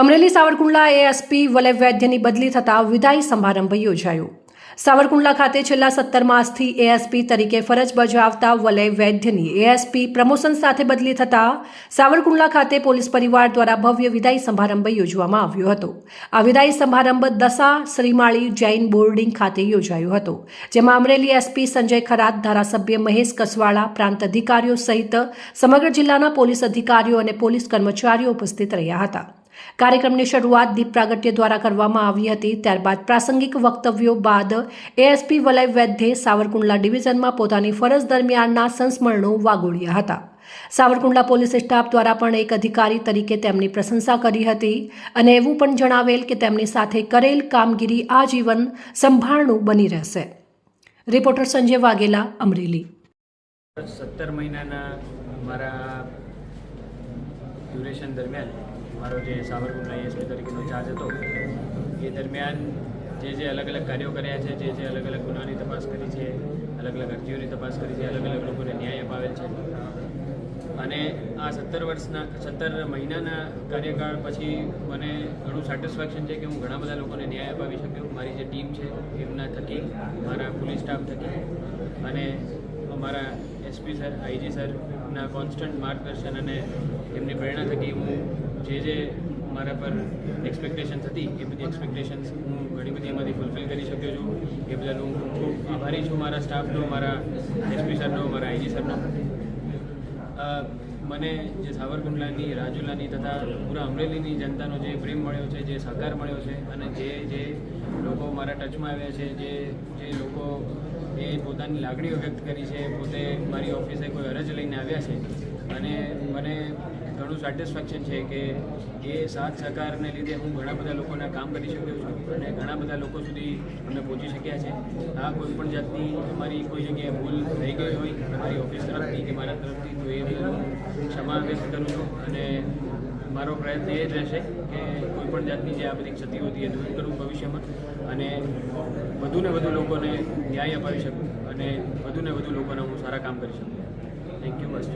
Amreli Savarkundla ASP Valay વૈદ્યની બદલી થતાં વિદાય સમારંભ યોજાયો. સાવરકુંડલા ખાતે છેલ્લા સત્તર માસથી એએસપી તરીકે ફરજ બજાવતા વલય વૈદ્યની એએસપી પ્રમોશન સાથે બદલી થતાં સાવરકુંડલા ખાતે પોલીસ પરિવાર દ્વારા ભવ્ય વિદાય સમારંભ યોજવામાં આવ્યો હતો. આ વિદાય સમારંભ દસા, શ્રીમાળી, જૈન બોર્ડિંગ ખાતે યોજાયો હતો, જેમાં અમરેલી એસપી સંજય ખરાત, ધારાસભ્ય મહેશ કસવાળા, પ્રાંત અધિકારીઓ સહિત સમગ્ર જિલ્લાના પોલીસ અધિકારીઓ અને પોલીસ કર્મચારીઓ ઉપસ્થિત રહ્યા હતા. કાર્યક્રમની શરૂઆત દીપ પ્રાગટ્ય દ્વારા કરવામાં આવી હતી. ત્યારબાદ પ્રાસંગિક વક્તવ્યો બાદ એએસપી વલય વૈદ્યે સાવરકુંડલા ડિવિઝનમાં પોતાની ફરજ દરમિયાનના સંસ્મરણો વાગોળ્યા હતા. સાવરકુંડલા પોલીસ સ્ટાફ દ્વારા પણ એક અધિકારી તરીકે તેમની પ્રશંસા કરી હતી અને એવું પણ જણાવેલ કે તેમની સાથે કરેલ કામગીરી આજીવન સંભાળનું બની રહેશે. રિપોર્ટર સંજય વાઘેલા, અમરેલી. સત્તર મહિનાના મારા ડ્યુરેશન દરમિયાન મારો જે સાવરકુંડલા એસપી તરીકેનો ચાર્જ હતો, એ દરમિયાન જે જે અલગ અલગ કાર્યો કર્યા છે, જે જે અલગ અલગ ગુનાની તપાસ કરી છે, અલગ અલગ અરજીઓની તપાસ કરી છે, અલગ અલગ લોકોને ન્યાય અપાવેલ છે. અને આ સત્તર વર્ષના, સત્તર મહિનાના કાર્યકાળ પછી મને ઘણું સેટિસ્ફેક્શન છે કે હું ઘણા બધા લોકોને ન્યાય અપાવી શક્યો. મારી જે ટીમ છે, એમના થકી, મારા પોલીસ સ્ટાફ થકી અને અમારા એસપી સર, આઈજી સરના કોન્સ્ટન્ટ માર્ગદર્શન અને એમની પ્રેરણા થકી હું જે જે મારા પર એક્સપેક્ટેશન્સ હતી, એ બધી એક્સપેક્ટેશન્સ હું ઘણી બધી એમાંથી ફૂલફિલ કરી શક્યો છું. એ બદલ હું ખૂબ આભારી છું મારા સ્ટાફનો મારા એસપી સરનો મારા આઈજી સરનો મને જે સાવરકુંડલાની, રાજુલાની તથા પૂરા અમરેલીની જનતાનો જે પ્રેમ મળ્યો છે, જે સહકાર મળ્યો છે અને જે જે લોકો મારા ટચમાં આવ્યા છે, જે જે લોકો એ પોતાની લાગણીઓ વ્યક્ત કરી છે, પોતે મારી ઓફિસે કોઈ અરજ લઈને આવ્યા છે અને મને ઘણું સેટિસ્ફેક્શન છે કે એ સાથ સહકારને લીધે હું ઘણા બધા લોકોના કામ કરી શક્યો છું અને ઘણા બધા લોકો સુધી અમે પહોંચી શક્યા છે. આ કોઈ પણ જાતની અમારી કોઈ જગ્યાએ ભૂલ થઈ ગઈ હોય, અમારી ઓફિસ તરફથી કે મારા તરફથી, તો એ હું ક્ષમા વ્યક્ત કરું છું અને મારો પ્રયત્ન એ જ રહેશે કે કોઈપણ જાતની જે આ બધી ક્ષતિઓ હતી એ દૂર કરું ભવિષ્યમાં અને વધુને વધુ લોકોને ન્યાય અપાવી શકું અને વધુને વધુ લોકોના હું સારા કામ કરી શકું. Thank you bus